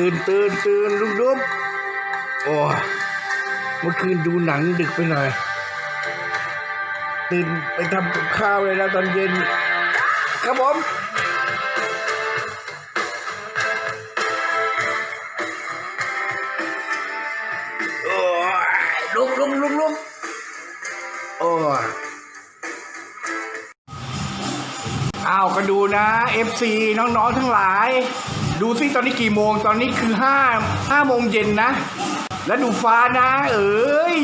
ตื่นตื่นตื่นลุกลุกโอ้เมื่อคืนดูหนังดึกไปหน่อย ตื่นไปทำกับข้าวเลยนะตอนเย็น ครับผมโอ้ลุกลุกลุกลุกโอ้อ้าวก็ดูนะ FC น้องๆทั้งหลาย ดูสิตอนนี้กี่โมงตอนนี้คือห้าห้าโมงเย็นนะ แล้วดูฟ้านะ เอ้ย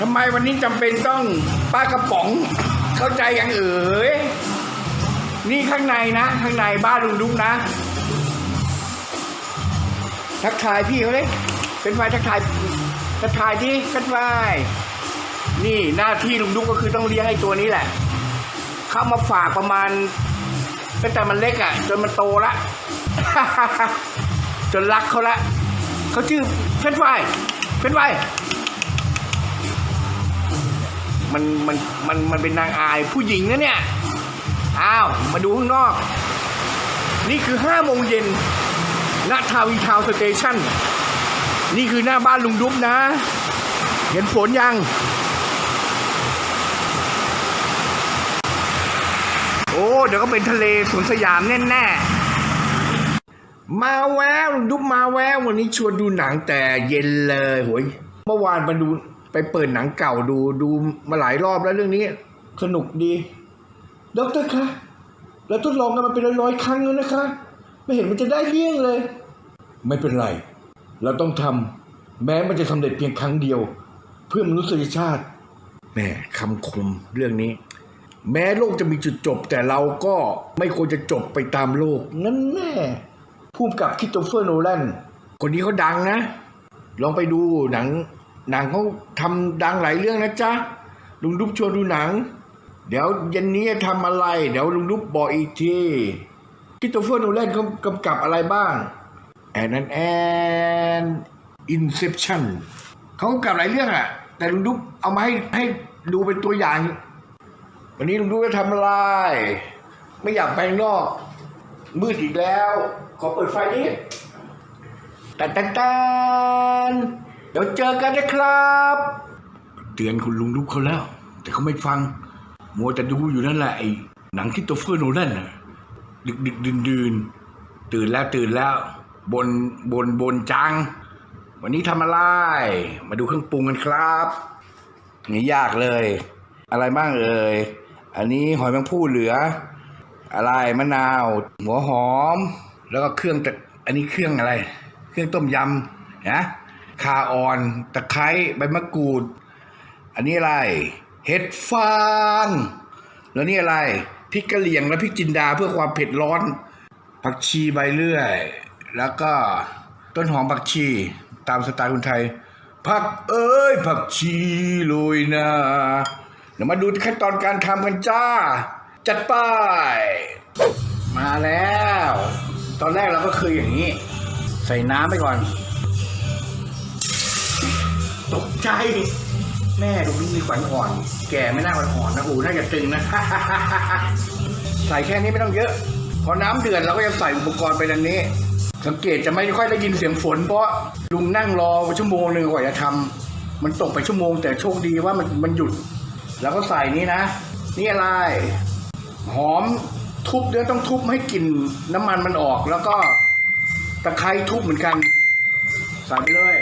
ทำไมวันนี้จำเป็นต้องป้ากระป๋อง เข้าใจยังเอ๋ยนี่ข้างในนะ ข้างในบ้านลุงดุ๊กนะ ทักทายพี่เขาเลยเป็นไฟทักทายทักทายที่เป็นไฟนี่หน้าที่ลุงดุ๊กก็คือต้องเลี้ยงไอ้ตัวนี้แหละ เข้ามาฝากประมาณ ตั้งแต่มันเล็กอะ จนมันโตละ จนรักเขาละเขาชื่อเฟนช์ฟเฟนช์ฟมันมันมันมันเป็นนางอายผู้หญิงนะเนี่ย อ้าว มาดูข้างนอก นี่คือห้าโมงเย็นณทาวีทาวสเตชันนี่คือหน้าบ้านลุงดุ๊บนะ เห็นฝนยัง อ้ เดี๋ยวก็เป็นทะเลสวนสยามแน่ๆ มาแววลุงดุ๊บมาแวววันนี้ชวนดูหนังแต่เย็นเลยโหยเมื่อวานมาดูไปเปิดหนังเก่าดูดูมาหลายรอบแล้วเรื่องนี้ สนุกดีด็อกเตอร์คะเราทดลองกันมาเป็นร้อยๆครั้งแล้วนะคะ ไม่เห็นมันจะได้เรื่องเลย ไม่เป็นไร เราต้องทำแม้มันจะสำเร็จเพียงครั้งเดียว เพื่อมนุษยชาติแหม่คำคมเรื่องนี้ แม้โลกจะมีจุดจบ แต่เราก็ไม่ควรจะจบไปตามโลก นั่นแน่ผู้กำกับคริสโตเฟอร์โนแลนคนนี้เขาดังนะ ลองไปดูหนัง หนังเขาทำดังหลายเรื่องนะจ๊ะ ลุงดุ๊บชวนดูหนัง เดี๋ยวเย็นนี้ทำอะไร เดี๋ยวลุงดุ๊บบอกอีกทีคริสโตเฟอร์โนแลนเขากำกับอะไรบ้าง แอนแอนแอนอินเซปชั่นเขากำกับหลายเรื่องอะแต่ลุงดุ๊บเอามาให้ให้ดูเป็นตัวอย่าง วันนี้ลุงดุ๊บจะทำอะไร ไม่อยากไปข้างนอก มืดอีกแล้ว ขอเปิดไฟนิดแต่แต่แต่เดี๋ยวเจอกันนะครับ เตือนคุณลุงดุ๊บเขาแล้ว แต่เขาไม่ฟัง มัวแต่ดูอยู่นั่นแหละไอ้หนังคริสโตเฟอร์โนแลนน่ะ ดึกดึกดื่นดื่นตื่นแล้วตื่นแล้ว บนบนบนจัง วันนี้ทำอะไร มาดูเครื่องปรุงกันครับนี่ยากเลย อะไรบ้างเอ่ย อันนี้หอยแมงผู้เหลือ อะไรมะนาว หัวหอม แล้วก็เครื่องตะอันนี้เครื่องอะไร เครื่องต้มยำนะข่าอ่อนตะไคร้ใบมะกรูด อันนี้อะไร เห็ดฟางแล้วนี่อะไรพริกกะเหรี่ยงและพริกจินดาเพื่อความเผ็ดร้อนผักชีใบเลื่อย แล้วก็ต้นหอมผักชีตามสไตล์คนไทยผักเอ้ยผักชีโรยหนา เดี๋ยวมาดูขั้นตอนการทำกันจ้า จัดไป มาแล้ว ตอนแรกเราก็คืออย่างนี้ ใส่น้ำไปก่อน ตกใจ แม่ดูนี่มีขวัญอ่อน แก่ไม่น่าขวัญอ่อนนะอูน่าจะตึงนะ ใส่แค่นี้ไม่ต้องเยอะ พอน้ำเดือดเราก็จะใส่อุปกรณ์ไปดังนี้ สังเกตจะไม่ค่อยได้ยินเสียงฝนเพราะลุงนั่งรอไปชั่วโมงหนึ่งกว่าจะทำมันตกไปชั่วโมงแต่โชคดีว่ามันมันหยุด แล้วก็ใส่นี้นะ นี่อะไร หอมทุบเดี๋ยวต้องทุบให้กลิ่นน้ำมันมันออก แล้วก็ตะไคร้ทุบเหมือนกัน ใส่ไปเลย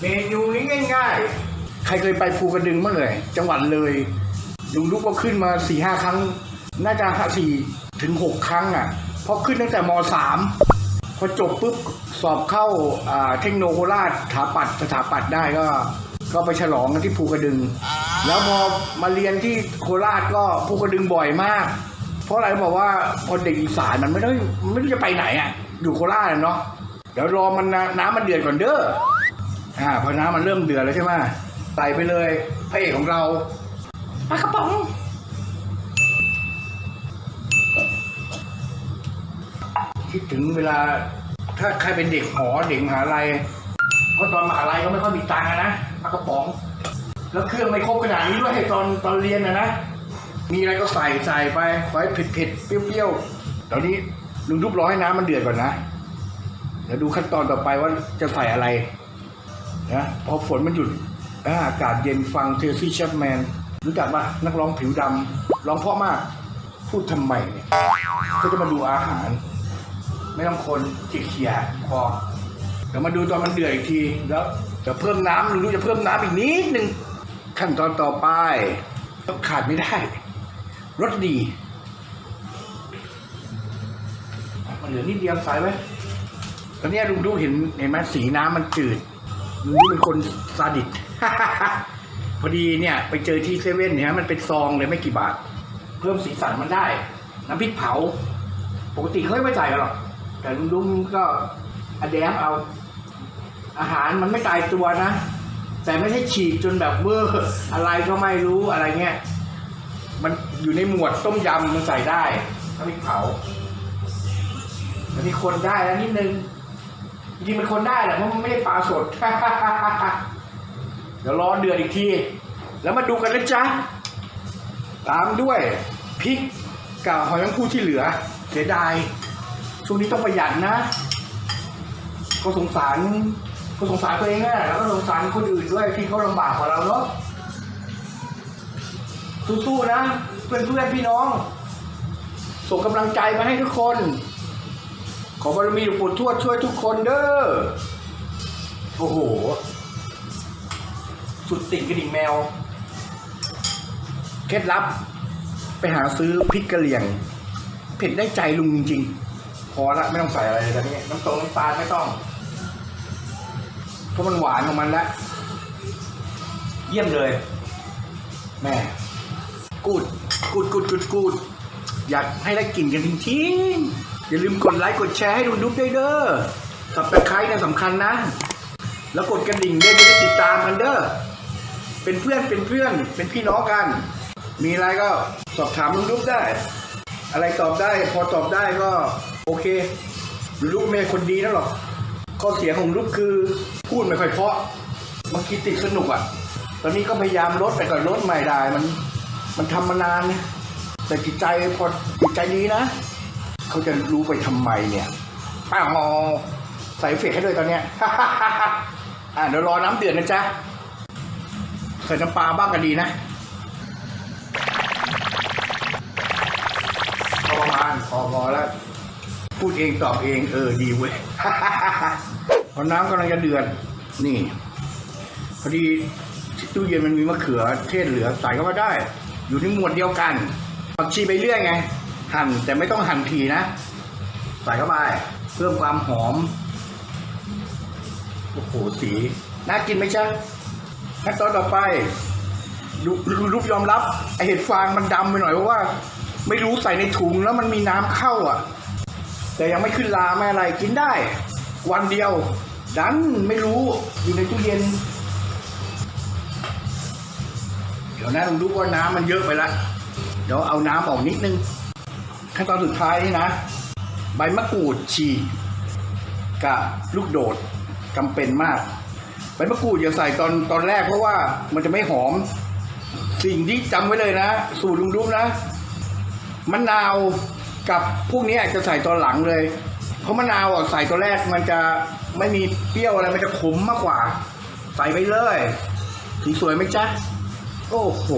เมนูนี้ง่าย ๆ ใครเคยไปภูกระดึงบ้างเลยจังหวัดเลยลุงลูกก็ขึ้นมาสี่ห้าครั้ง น่าจะสี่ถึงหกครั้งอะเพราะขึ้นตั้งแต่มสามพอจบปุ๊บสอบเข้าเทคโนโลยีสถาปัตสถาปัตได้ก็ ก็ไปฉลองกันที่ภูกระดึง แล้วพอมาเรียนที่โคราชก็ภูกระดึงบ่อยมาก เพราะอะไรบอกว่าคนเด็กอีสานมันไม่ได้มันไม่รู้จะไปไหนอะ อยู่โคราชเนาะเดี๋ยวรอมันน้ำน้ำมันเดือดก่อนเด้ออ่าพอน้ำมันเริ่มเดือดแล้วใช่ไหมใส่ไปเลยพระเอกของเราปลากระป๋องคิดถึงเวลาถ้าใครเป็นเด็กหอเด็กมหาลัย เพราะตอนมหาลัยก็ไม่ค่อยมีตังค์อะนะปลากระป๋อง แล้วเครื่องไม่ครบขนาดนี้ด้วยตอนตอนเรียนนะนะ มีอะไรก็ใส่ใส่ไปไว้เผ็ดเผ็ดเปรี้ยวๆตอนนี้ลุงยุบรอให้น้ำมันเดือดก่อนนะ เดี๋ยวดูขั้นตอนต่อไปว่าจะใส่อะไรนะพอฝนมันหยุดอากาศเย็นฟังเทอร์ซี่แชปแมนรู้จักปะนักร้องผิวดำร้องเพราะมากพูดทำไมเนี่ยก็จะมาดูอาหาร ไม่ต้องคนเขี่ยๆพอ เดี๋ยวมาดูตอนมันเดือดอีกทีแล้วจะเพิ่มน้ำลุงยุบจะเพิ่มน้ำอีกนิดนึงขั้นตอนต่อไปต้องขาดไม่ได้รสดีมันเหลือนิดเดียวใส่ไว้ตอนเนี้ยลุงดูเห็นเห็นไหมสีน้ำมันจืดลุงดูเป็นคนซาดิสพอดีเนี่ย ไปเจอที่เซเว่นเนี่ยมันเป็นซองเลยไม่กี่บาท เพิ่มสีสันมันได้ น้ำพริกเผา ปกติเขาไม่ใส่กันหรอกแต่ลุงดุงก็ อดแดมเอา อาหารมันไม่ตายตัวนะ แต่ไม่ใช่ฉีกจนแบบเวอร์อะไรก็ไม่รู้อะไรเงี้ย มันอยู่ในหมวดต้มยำมันใส่ได้น้ำพริกเผามันมีคนได้แล้วนิดนึงจริงมันคนได้แหละเพราะมันไม่ได้ปลาสด เดี๋ยวรอเดือดอีกที แล้วมาดูกันนะจ๊ะ ตามด้วยพริกกับหอยแมงคู่ที่เหลือ เสียดาย ช่วงนี้ต้องประหยัดนะ ก็สงสารก็สงสารตัวเองนะแล้วก็สงสารคนอื่นด้วยที่เขาลำบากกว่าเราเนาะสู้ๆนะเพื่อนๆพี่น้อง ส่งกำลังใจมาให้ทุกคน ขอบารมีหลวงปู่ทวดช่วยทุกคนเด้อโอ้โห สุดติ่งกระดิ่งแมว เคล็ดลับ ไปหาซื้อพริกกะเหรี่ยง เผ็ดได้ใจลุงจริงๆ พอละไม่ต้องใส่อะไรเลยตอนนี้น้ำตรงน้ำตาลไม่ต้อง เพราะมันหวานของมันแล้วเยี่ยมเลย แม่กูดกูดกูดกูดกูดอยากให้ได้กลิ่นกันจริงๆอย่าลืมกดไลค์กดแชร์ให้ดูดุ๊บด้วยเด้อสับตะไคร้เนี่ยสำคัญนะ แล้วกดกระดิ่งด้วยจะได้ติดตามกันเด้อเป็นเพื่อนเป็นเพื่อน เป็นพี่น้องกัน มีอะไรก็สอบถามลุงดุ๊บได้ อะไรตอบได้ พอตอบได้ก็ โอเคลุงดุ๊บไม่คนดีนะหรอกข้อเสียของลุงคือ พูดไม่ค่อยเพราะบางทีติดสนุกอะ ตอนนี้ก็พยายามลดแต่ก็ลดไม่ได้มัน มันทำมานานนะแต่จิตใจพอจิตใจดีนะ เขาจะรู้ไปทำไมเนี่ยป้าวใส่เฟกให้ด้วยตอนเนี้ยอ่าเดี๋ยวรอน้ำเดือดนะจ๊ะใส่น้ำปลาบ้างก็ดีนะพอประมาณพอพอแล้ว พูดเองตอบเองเออดีเว้ย พอน้ำกำลังจะเดือด นี่พอดีตู้เย็นมันมีมะเขือเทศเหลือใส่เข้ามาได้ อยู่ในหมวดเดียวกันผักชีไปเรื่อยไง หั่นแต่ไม่ต้องหั่นทีนะ ใส่เข้าไปเพิ่มความหอม โอ้โหสี น่ากินไหมจ๊ะขั้นตอนต่อไปดูดูรูปยอมรับไอเห็ดฟางมันดำไปหน่อยเพราะว่า ไม่รู้ใส่ในถุงแล้วมันมีน้ำเข้าอะ แต่ยังไม่ขึ้นลาไม่อะไรกินได้ วันเดียว ดันไม่รู้อยู่ในตู้เย็น เดี๋ยวนะลุงดูว่าน้ำมันเยอะไปละเดี๋ยวเอาน้ำออกนิดนึง ขั้นตอนสุดท้ายนี่นะ ใบมะกรูดฉีกกับลูกโดดจำเป็นมาก ใบมะกรูดอย่าใส่ตอนตอนแรกเพราะว่ามันจะไม่หอม สิ่งที่จำไว้เลยนะ สูตรลุงดุ๊บนะมะนาวกับพวกนี้จะใส่ตอนหลังเลย เพราะมะนาวอะใส่ตอนแรกมันจะไม่มีเปรี้ยวอะไรมันจะขมมากกว่า ใส่ไปเลยสีสวยไหมจ๊ะโอ้โห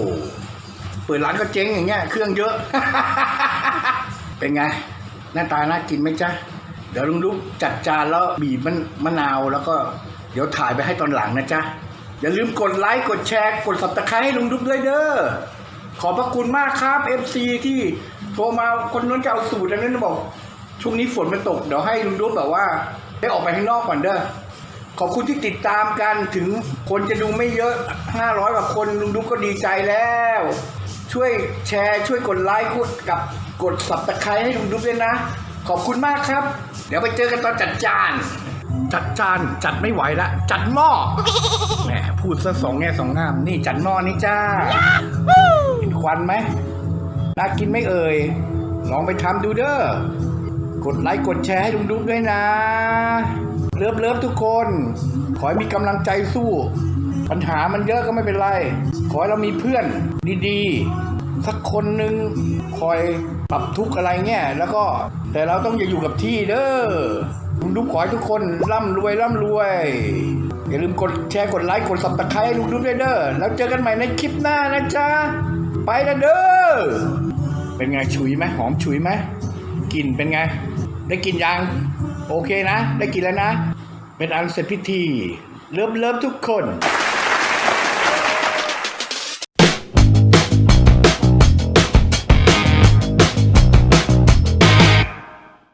เปิดร้านก็เจ๊งอย่างเงี้ยเครื่องเยอะ เป็นไง หน้าตาน่ากินไหมจ๊ะเดี๋ยวลุงลุกจัดจานแล้วบีบมะมะนาวแล้วก็เดี๋ยวถ่ายไปให้ตอนหลังนะจ๊ะอย่าลืมกดไลค์กดแชร์กดสับตะไคร้ให้ลุงดุ๊กด้วยเด้อขอบพระคุณมากครับ FC ที่โทรมาคนนู้นจะเอาสูตรอันนั้นบอก ช่วงนี้ฝนมันตก เดี๋ยวให้ลุงดุ๊กแบบว่า ได้ออกไปข้างนอกก่อนเด้อขอบคุณที่ติดตามกันถึงคนจะดูไม่เยอะ 500กว่าคนลุงดุ๊กก็ดีใจแล้ว ช่วยแชร์ช่วยกดไลค์กดกับกดสับตะไคร้ให้ลุงดุ๊กด้วยนะ ขอบคุณมากครับ เดี๋ยวไปเจอกันตอนจัดจาน จัดจานจัดไม่ไหวละ จัดหม้อแหมพูดซะสองแง่สองงาม นี่จัดหม้อนี่จ้าเห็นควันไหมน่ากินไหม่เอ่ยลองไปทำดูเด้อ กดไลค์กดแชร์ให้ลุงดุ๊กด้วยนะ เลิฟเลิฟทุกคน ขอให้มีกำลังใจสู้ ปัญหามันเยอะก็ไม่เป็นไร ขอให้เรามีเพื่อนดีๆ สักคนหนึ่งคอยปรับทุกอะไรเงี้ยแล้วก็แต่เราต้องอย่าอยู่กับที่เด้อลุงดุ๊บขอให้ทุกคนร่ำรวยร่ำรวยอย่าลืมกดแชร์กดไลค์กดสับตะไคร้ให้ลุงดุ๊บด้วยเด้อแล้วเจอกันใหม่ในคลิปหน้านะจ๊ะไปละเด้อเป็นไงฉุยไหมหอมฉุยไหมกลิ่นเป็นไง ได้กินยัง โอเคนะ ได้กินแล้วนะ เป็นอันเสร็จพิธี เลิฟเลิฟทุกคน